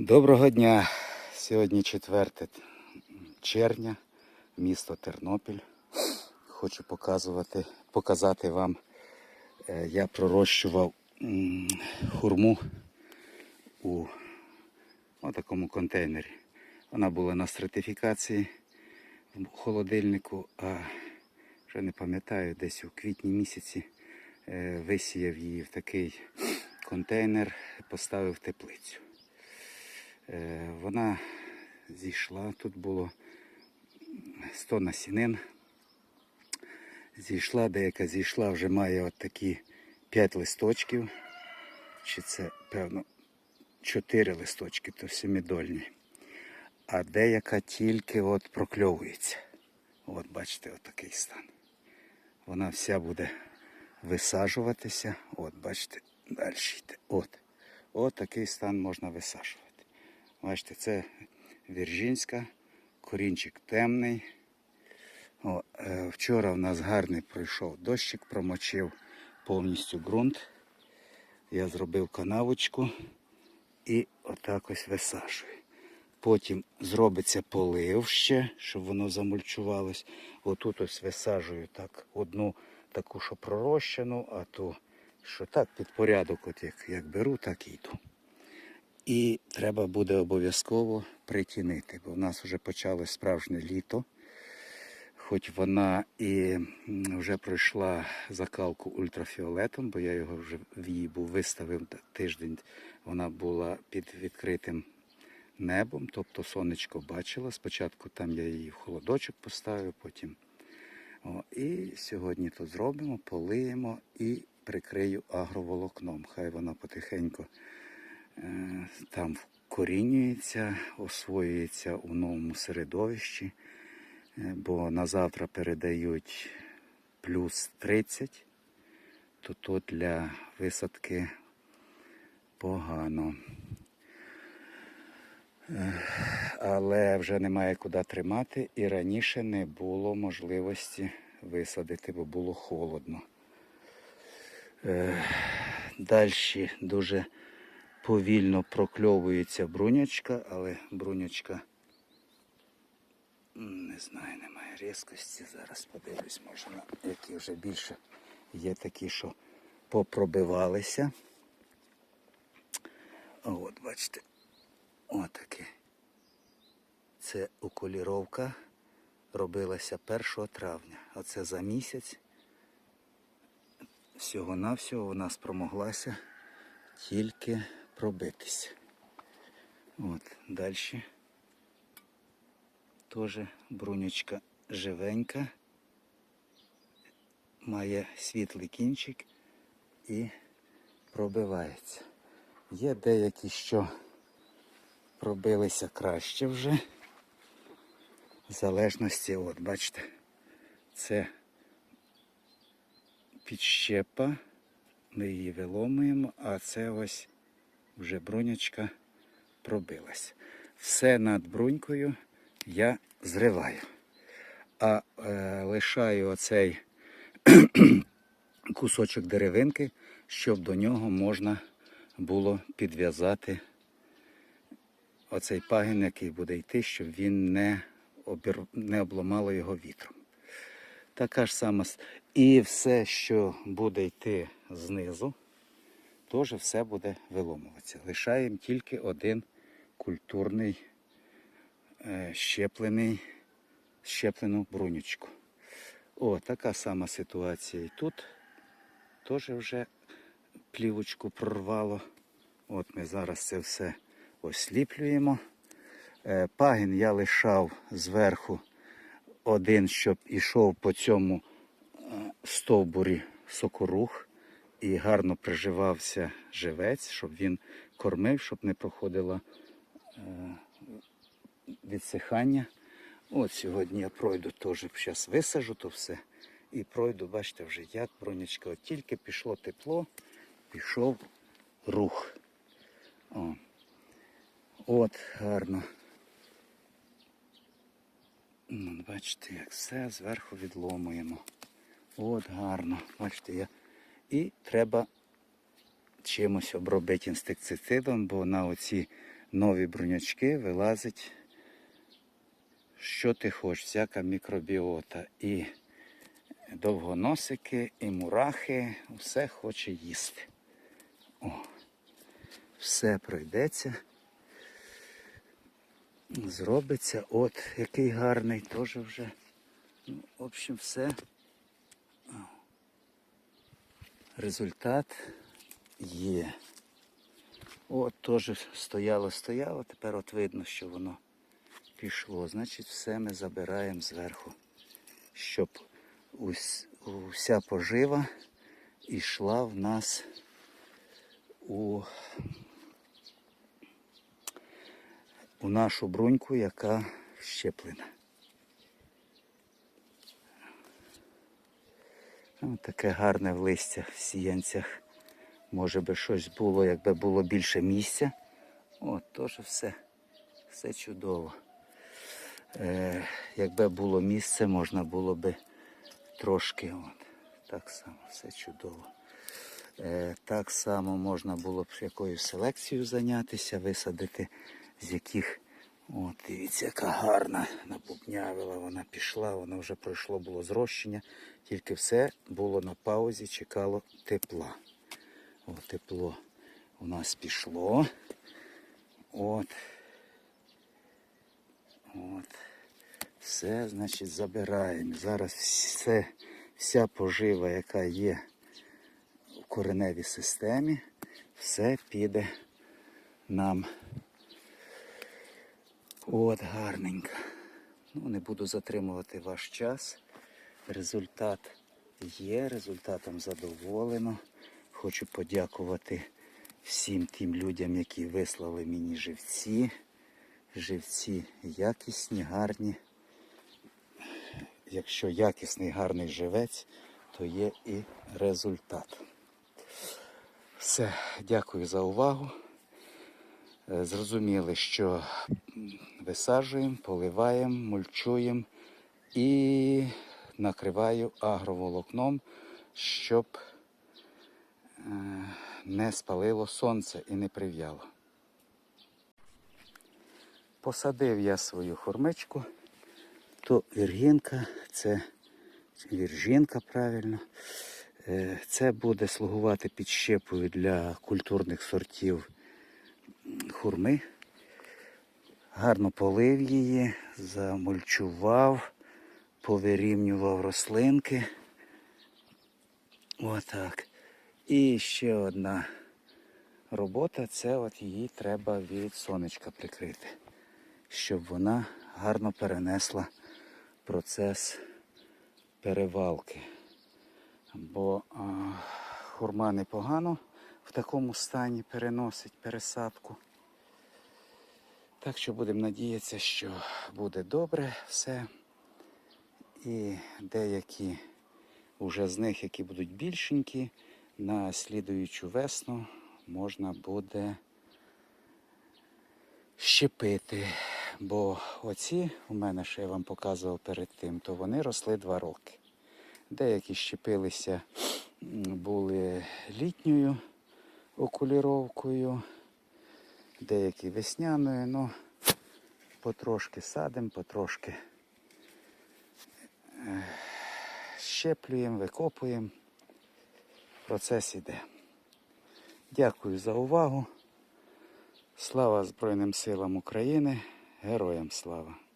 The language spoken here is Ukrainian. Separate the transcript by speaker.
Speaker 1: Доброго дня! Сьогодні 4 червня, місто Тернопіль. Хочу показувати, показати вам, е, я пророщував хурму у такому контейнері. Вона була на сертифікації в холодильнику, а вже не пам'ятаю, десь у квітні місяці е, висіяв її в такий контейнер, поставив теплицю. Е, Вона зійшла, тут було 100 насінин. Зійшла, деяка зійшла, вже має от такі 5 листочків. Чи це, певно, 4 листочки, то семидольні. А деяка тільки от прокльовується. От бачите, от такий стан. Вона вся буде висаджуватися. От, бачите, далі йде. От. От такий стан можна висаджувати. Бачите, це Віржинська, корінчик темний. О, е, вчора в нас гарний пройшов дощик, промочив повністю ґрунт. Я зробив канавочку і отак ось висаджую. Потім зробиться полив ще, щоб воно замульчувалось. Отут ось висаджую так одну таку, що пророщену, а ту, що так під порядок, от як, як беру, так і йду. І треба буде обов'язково притінити, бо в нас вже почалось справжнє літо. Хоч вона і вже пройшла закалку ультрафіолетом, бо я його вже в її був виставив тиждень. Вона була під відкритим небом, тобто сонечко бачила. Спочатку там я її в холодочок поставив, потім. О, і сьогодні то зробимо, полиємо і прикрию агроволокном. Хай вона потихеньку там вкорінюється, освоюється у новому середовищі, Е, бо на завтра передають плюс 30, то тут для висадки погано. Е, Але вже немає куди тримати і раніше не було можливості висадити, бо було холодно. Далі дуже повільно прокльовується брунячка, але брунячка не знаю, немає різкості. Зараз подивлюсь, може, які вже більше є такі, що попробивалися. От, бачите, отакі. Це окуліровка робилася 1 травня. Оце за місяць. Всього-навсього вона спромоглася тільки пробитися. От, далі. Теж брунючка живенька, має світлий кінчик і пробивається. Є деякі, що пробилися краще вже. В залежності, от бачите, це підщепа, ми її виломуємо, а це ось вже брунячка пробилась. Все над брунькою я зриваю. А е, лишаю оцей кусочок деревинки, щоб до нього можна було підв'язати оцей пагін, який буде йти, щоб він не, обір... не обламало його вітром. Така ж сама. І все, що буде йти знизу, теж все буде виломуватися. Лишаємо тільки один культурний е, щеплений, щеплену брунючку. О, така сама ситуація і тут. Теж вже плівочку прорвало. От ми зараз це все осліплюємо. Е, Пагін я лишав зверху один, щоб ішов по цьому е, стовбурі сокорух і гарно приживався живець, щоб він кормив, щоб не проходило е, відсихання. От сьогодні я пройду теж, зараз висажу то все. І пройду, бачите, вже як бронячка. От тільки пішло тепло, пішов рух. О. От гарно. Ну, Бачите, як все зверху відломуємо. От гарно. Бачите, я. І треба чимось обробити інсектицидом, бо на оці нові брунячки, вилазить, що ти хочеш, всяка мікробіота. І довгоносики, і мурахи, все хоче їсти. О, все пройдеться. Зробиться. От який гарний, теж вже. Ну, в общем, все. О. Результат є. От теж стояло, стояло, тепер от видно, що воно пішло. Значить, все ми забираємо зверху, щоб уся пожива йшла в нас у, у нашу бруньку, яка щеплена. Ну, таке гарне в листях, в сіянцях. Може би щось було, якби було більше місця. От, теж все, все чудово. Е, якби було місце, можна було би трошки. От, так само, все чудово. Е, так само можна було б якоюсь селекцією зайнятися, висадити, з яких. От, дивіться, яка гарна набубнявила, вона пішла, вона вже пройшло було зрощення, тільки все було на паузі, чекало тепла. О, тепло у нас пішло. От. От. Все, значить, забираємо. Зараз все, вся пожива, яка є в кореневій системі, все піде нам. От гарненько. Ну, не буду затримувати ваш час. Результат є, результатом задоволено. Хочу подякувати всім тим людям, які вислали мені живці. Живці якісні, гарні. Якщо якісний гарний живець, то є і результат. Все, дякую за увагу. Е, Зрозуміли, що висаджуємо, поливаємо, мульчуємо і накриваю агроволокном, щоб е, не спалило сонце і не прив'яло. Посадив я свою хормичку, то віргінка, це чи віржинка правильно. Е, Це буде слугувати підщепою для культурних сортів хурми. Гарно полив її, замульчував, повирівнював рослинки. Отак. І ще одна робота це от її треба від сонечка прикрити, щоб вона гарно перенесла процес перевалки. Бо а, хурма непогано в такому стані переносить пересадку. Так що будемо надіятися, що буде добре все. І деякі вже з них, які будуть більшенькі, на слідуючу весну можна буде щепити. Бо оці у мене, що я вам показував перед тим, то вони росли два роки. Деякі щепилися, були літньою окуліровкою, деякі весняною, ну потрошки садимо, потрошки е, щеплюємо, викопуємо. Процес іде. Дякую за увагу. Слава Збройним силам України. Героям слава!